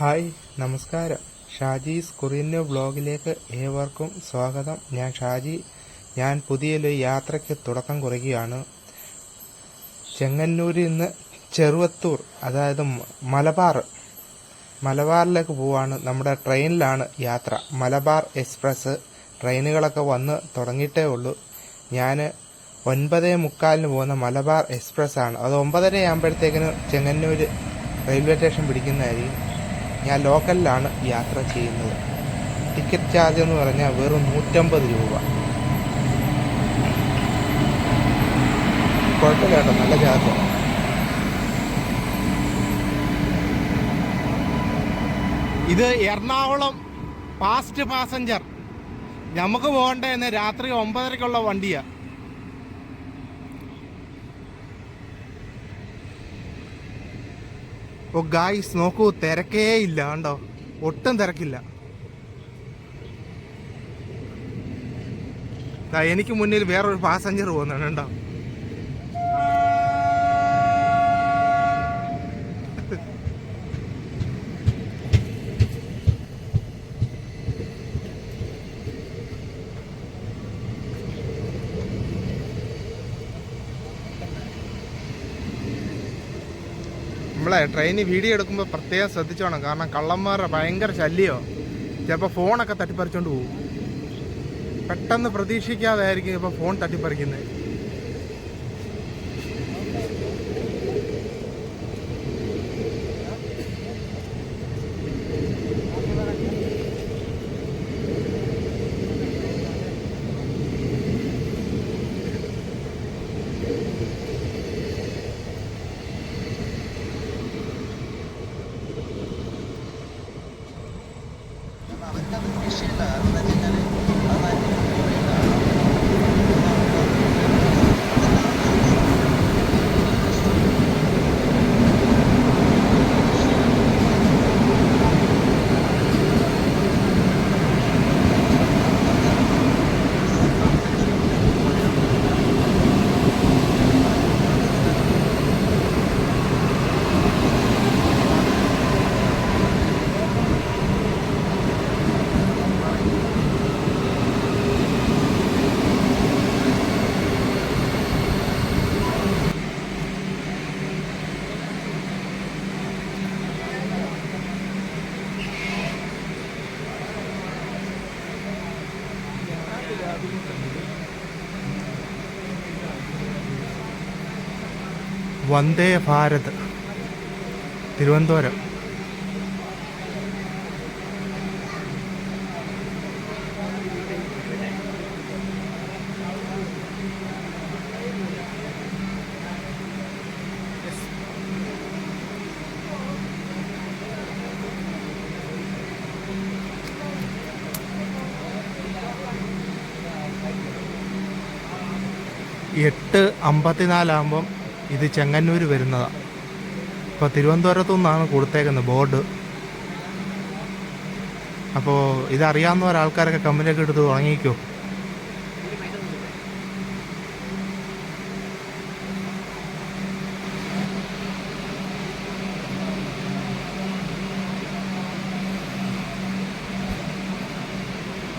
Hi നമസ്കാരം. ഷാജീസ് കുറിയന്നോ ബ്ലോഗിലേക്ക് ഏവർക്കും സ്വാഗതം. ഞാൻ ഷാജി. ഞാൻ പുതിയൊരു യാത്രയ്ക്ക് തുടക്കം കുറിക്കുകയാണ്. ചെങ്ങന്നൂരിൽ നിന്ന് ചെറുവത്തൂർ അതായത് മലബാർ മലബാറിലേക്ക് പോവാണ് നമ്മുടെ ട്രെയിനിലാണ് യാത്ര. മലബാർ എക്സ്പ്രസ്. ട്രെയിനുകളൊക്കെ വന്ന് തുടങ്ങിയിട്ടേ ഉള്ളൂ. ഞാൻ ഒൻപതേ മുക്കാലിന് പോകുന്ന മലബാർ എക്സ്പ്രസ് ആണ് അത് ഒമ്പതര ആകുമ്പോഴത്തേക്കിന് ചെങ്ങന്നൂർ റെയിൽവേ സ്റ്റേഷൻ പിടിക്കുന്നതായിരിക്കും. ഞാൻ ലോക്കലിലാണ് യാത്ര ചെയ്യുന്നത്. ടിക്കറ്റ് ചാർജ് എന്ന് പറഞ്ഞാൽ വെറും നൂറ്റമ്പത് രൂപ. കുഴപ്പമില്ല കേട്ടോ നല്ല ചാർജ്. ഇത് എറണാകുളം ഫാസ്റ്റ് പാസഞ്ചർ. നമുക്ക് പോകേണ്ടതെന്ന് രാത്രി ഒമ്പതരക്കുള്ള വണ്ടിയാ. ഓ ഗായ്സ് നോക്കൂ തിരക്കേ ഇല്ല കണ്ടോ? ഒട്ടും തിരക്കില്ല. എനിക്ക് മുന്നിൽ വേറൊരു പാസഞ്ചർ പോകുന്നുണ്ട് കണ്ടോ നമ്മളെ ട്രെയിനിൽ വീഡിയോ എടുക്കുമ്പോൾ പ്രത്യേകം ശ്രദ്ധിച്ചോണം. കാരണം കള്ളന്മാരുടെ ഭയങ്കര ശല്യമോ ചിലപ്പോൾ ഫോണൊക്കെ തട്ടിപ്പറിച്ചോണ്ട് പോകും പെട്ടെന്ന് പ്രതീക്ഷിക്കാതെ ആയിരിക്കും ഇപ്പോൾ ഫോൺ തട്ടിപ്പറിക്കുന്നത് വന്ദേ ഭാരത് തിരുവനന്തപുരം. എട്ട് അമ്പത്തിനാലാകുമ്പം ഇത് ചെങ്ങന്നൂർ വരുന്നതാണ് ഇപ്പോൾ തിരുവനന്തപുരത്തു നിന്നാണ് കൊടുത്തേക്കുന്നത് ബോർഡ്. അപ്പോൾ ഇതറിയാവുന്ന ഒരാൾക്കാരൊക്കെ കമ്പനിയൊക്കെ എടുത്ത് തുടങ്ങിക്കോ.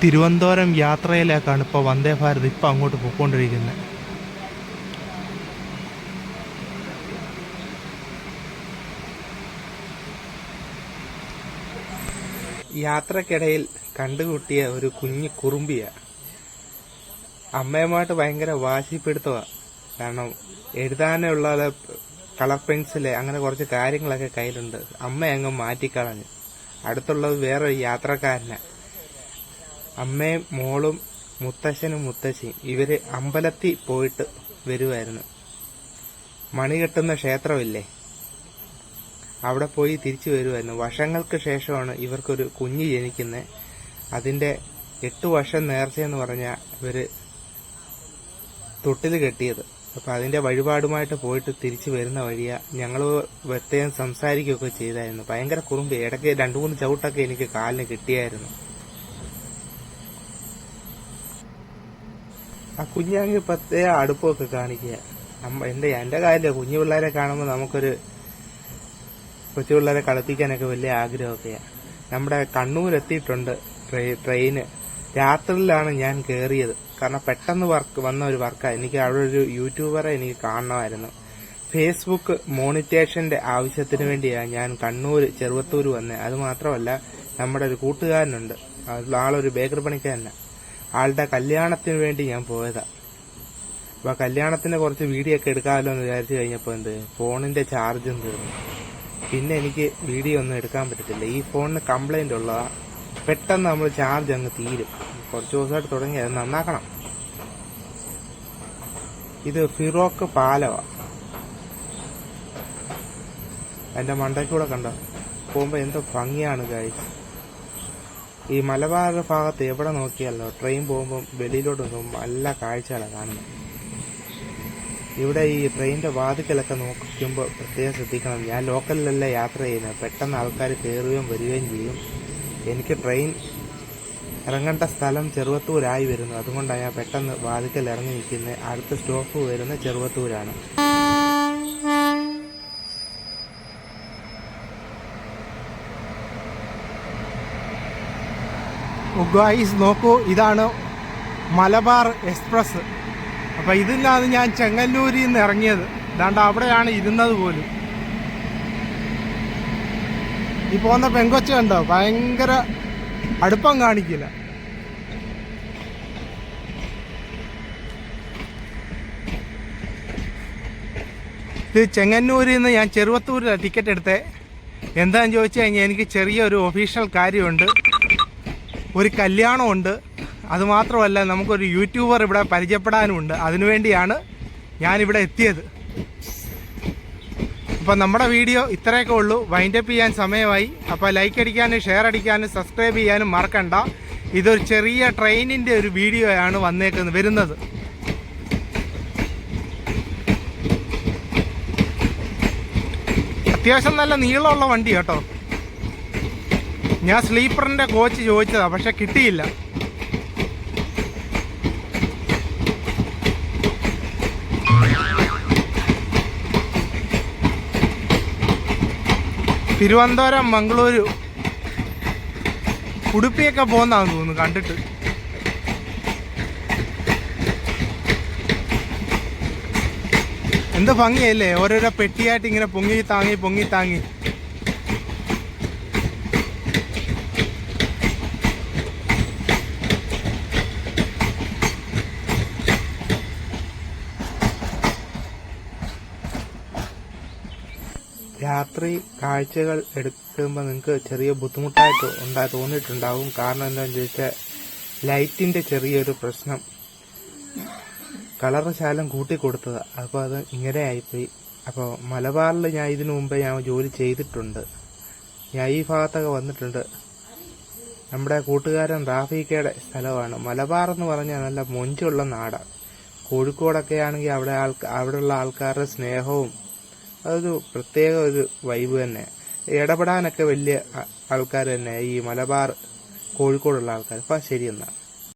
തിരുവനന്തപുരം യാത്രയിലേക്കാണ് ഇപ്പോൾ വന്ദേ ഭാരത് ഇപ്പോൾ അങ്ങോട്ട് പോയിക്കൊണ്ടിരിക്കുന്നത്. യാത്രക്കിടയിൽ കണ്ടുകൂട്ടിയ ഒരു കുഞ്ഞു കുറുമ്പിയ. അമ്മയുമായിട്ട് ഭയങ്കര വാശിപ്പെടുത്തുക കാരണം എഴുതാനുള്ള കളർ പെൻസിൽ അങ്ങനെ കുറച്ച് കാര്യങ്ങളൊക്കെ കയ്യിലുണ്ട്. അമ്മ അങ്ങ് മാറ്റിക്കളഞ്ഞു. അടുത്തുള്ളത് വേറൊരു യാത്രക്കാരനെ. അമ്മയും മോളും മുത്തശ്ശനും മുത്തശ്ശിയും ഇവർ അമ്പലത്തിൽ പോയിട്ട് വരുമായിരുന്നു മണി കെട്ടുന്ന ക്ഷേത്രമില്ലേ? അവിടെ പോയി തിരിച്ചു വരുമായിരുന്നു വർഷങ്ങൾക്ക് ശേഷമാണ് ഇവർക്കൊരു കുഞ്ഞ് ജനിക്കുന്നത് അതിന്റെ എട്ട് വർഷം നേർച്ചയെന്ന് പറഞ്ഞാൽ ഇവർ തൊട്ടിൽ കെട്ടിയത്. അപ്പോൾ അതിന്റെ വഴിപാടുമായിട്ട് പോയിട്ട് തിരിച്ചു വരുന്ന വഴിയാ ഞങ്ങൾ പ്രത്യേകം സംസാരിക്കുകയൊക്കെ ചെയ്തായിരുന്നു. ഭയങ്കര കുറുമ്പ്. ഇടയ്ക്ക് രണ്ടു മൂന്ന് ചവിട്ടൊക്കെ എനിക്ക് കാലിന് കിട്ടിയായിരുന്നു. ആ കുഞ്ഞാങ്ങി പ്രത്യേക അടുപ്പമൊക്കെ കാണിക്കുക. എന്റെ എന്റെ കാര്യമില്ല കുഞ്ഞു പിള്ളേരെ കാണുമ്പോൾ നമുക്കൊരു കൊച്ചു പിള്ളേരെ കളിപ്പിക്കാനൊക്കെ വലിയ ആഗ്രഹമൊക്കെയാണ് നമ്മുടെ കണ്ണൂരെത്തിയിട്ടുണ്ട് ട്രെയി- ട്രെയിന്. രാത്രിയിലാണ് ഞാൻ കയറിയത് കാരണം പെട്ടെന്ന് വർക്ക് വന്ന ഒരു വർക്കാണ് എനിക്ക് അവിടെ ഒരു യൂട്യൂബറെ എനിക്ക് കാണണമായിരുന്നു. ഫേസ്ബുക്ക് മോണിറ്റേഷന്റെ ആവശ്യത്തിന് വേണ്ടിയാണ് ഞാൻ കണ്ണൂർ ചെറുവത്തൂർ വന്നത് അത് മാത്രമല്ല നമ്മുടെ ഒരു കൂട്ടുകാരനുണ്ട്. ആളൊരു ബേക്കറി പണിക്കാരനാണ് ആളുടെ കല്യാണത്തിന് വേണ്ടി ഞാൻ പോയതാ. അപ്പൊ കല്യാണത്തിന്റെ കുറച്ച് വീഡിയോ ഒക്കെ എടുക്കാമല്ലോ എന്ന് വിചാരിച്ചു കഴിഞ്ഞപ്പോ എന്ത്? ഫോണിന്റെ ചാർജും തീർന്നു. പിന്നെ എനിക്ക് വീഡിയോ ഒന്നും എടുക്കാൻ പറ്റത്തില്ല. ഈ ഫോണിന് കംപ്ലൈന്റ് ഉള്ളതാ പെട്ടെന്ന് നമ്മൾ ചാർജ് അങ്ങ് തീരും. കുറച്ച് ദിവസമായിട്ട് തുടങ്ങി അത് നന്നാക്കണം. ഇത് ഫിറോക്ക് പാലവാ. എന്റെ മണ്ടയ്ക്കൂടെ കണ്ടോ? പോകുമ്പോ എന്തോ ഭംഗിയാണ് കാഴ്ച ഈ മലബാർ ഭാഗത്ത് എവിടെ നോക്കിയാലോ ട്രെയിൻ പോകുമ്പോൾ വെളിയിലോട്ട് നോക്കുമ്പോൾ നല്ല കാഴ്ചകളാണ് കാണുന്നത് ഇവിടെ ഈ ട്രെയിനിന്റെ വാതിക്കലൊക്കെ നോക്കുമ്പോൾ പ്രത്യേകം ശ്രദ്ധിക്കണം. ഞാൻ ലോക്കലിലല്ല യാത്ര ചെയ്യുന്നത്. പെട്ടെന്ന് ആൾക്കാർ കയറുകയും വരികയും ചെയ്യും. എനിക്ക് ട്രെയിൻ ഇറങ്ങേണ്ട സ്ഥലം ചെറുവത്തൂരായി വരുന്നു. അതുകൊണ്ടാണ് ഞാൻ പെട്ടെന്ന് വാതിക്കൽ ഇറങ്ങി നിൽക്കുന്നത് അടുത്ത സ്റ്റോപ്പ് വരുന്നത് ചെറുവത്തൂരാണ്. ഗായ്സ് നോക്കൂ. ഇതാണ് മലബാർ എക്സ്പ്രസ്. അപ്പം ഇതിലാണ് ഞാൻ ചെങ്ങന്നൂരിൽ നിന്ന് ഇറങ്ങിയത്. ഇതാണ്ട് അവിടെയാണ് ഇരുന്നത് പോലും. ഈ പോകുന്ന പെങ്കൊച്ച കണ്ടോ? ഭയങ്കര അടുപ്പം കാണിക്കില്ല. ഇത് ചെങ്ങന്നൂരിൽ നിന്ന് ഞാൻ ചെറുവത്തൂരിലാണ് ടിക്കറ്റ് എടുത്തേ. എന്താണെന്ന് ചോദിച്ചു കഴിഞ്ഞാൽ എനിക്ക് ചെറിയൊരു ഒഫീഷ്യൽ കാര്യമുണ്ട്. ഒരു കല്യാണമുണ്ട്. അതുമാത്രമല്ല നമുക്കൊരു യൂട്യൂബർ ഇവിടെ പരിചയപ്പെടാനുമുണ്ട്. അതിനുവേണ്ടിയാണ് ഞാനിവിടെ എത്തിയത്. അപ്പോൾ നമ്മുടെ വീഡിയോ ഇത്രയൊക്കെ ഉള്ളൂ. വൈൻഡപ്പ് ചെയ്യാൻ സമയമായി. അപ്പോൾ ലൈക്ക് അടിക്കാനും ഷെയർ അടിക്കാനും സബ്സ്ക്രൈബ് ചെയ്യാനും മറക്കണ്ട. ഇതൊരു ചെറിയ ട്രെയിനിന്റെ ഒരു വീഡിയോയാണ് വന്നേക്കുന്നത് വരുന്നത്. അത്യാവശ്യം നല്ല നീളമുള്ള വണ്ടി കേട്ടോ. ഞാൻ സ്ലീപ്പറിന്റെ കോച്ച് ചോദിച്ചതാണ് പക്ഷെ കിട്ടിയില്ല. തിരുവനന്തപുരം മംഗളൂരു. ഉടുപ്പിയൊക്കെ പോകുന്നതാണെന്ന് തോന്നുന്നു കണ്ടിട്ട്. എന്ത് ഭംഗിയല്ലേ? ഓരോരോ പെട്ടിയായിട്ട് ഇങ്ങനെ പൊങ്ങി താങ്ങി പൊങ്ങി താങ്ങി. രാത്രി കാഴ്ചകൾ എടുക്കുമ്പോൾ നിങ്ങൾക്ക് ചെറിയ ബുദ്ധിമുട്ടായിട്ട് ഉണ്ടാ തോന്നിയിട്ടുണ്ടാവും? കാരണം എന്താണെന്ന് ചോദിച്ചാൽ ലൈറ്റിന്റെ ചെറിയൊരു പ്രശ്നം. കളർ ശാലം കൂട്ടി കൊടുത്തത്. അപ്പോൾ അത് ഇങ്ങനെ ആയിപ്പോയി. അപ്പോൾ മലബാറിൽ ഞാൻ ഇതിനു മുമ്പേ ഞാൻ ജോലി ചെയ്തിട്ടുണ്ട്. ഞാൻ ഈ ഭാഗത്തൊക്കെ വന്നിട്ടുണ്ട്. നമ്മുടെ കൂട്ടുകാരൻ റാഫിക്കയുടെ സ്ഥലമാണ്. മലബാർ എന്ന് പറഞ്ഞാൽ നല്ല മൊഞ്ചുള്ള നാടാണ് കോഴിക്കോടൊക്കെ ആണെങ്കിൽ അവിടെ ആൾക്കാ അവിടെയുള്ള ആൾക്കാരുടെ സ്നേഹവും അതൊരു പ്രത്യേക ഒരു വൈബ് തന്നെ. ഇടപെടാനൊക്കെ വലിയ ആൾക്കാർ തന്നെ. ഈ മലബാർ കോഴിക്കോടുള്ള ആൾക്കാർ അപ്പം ശരി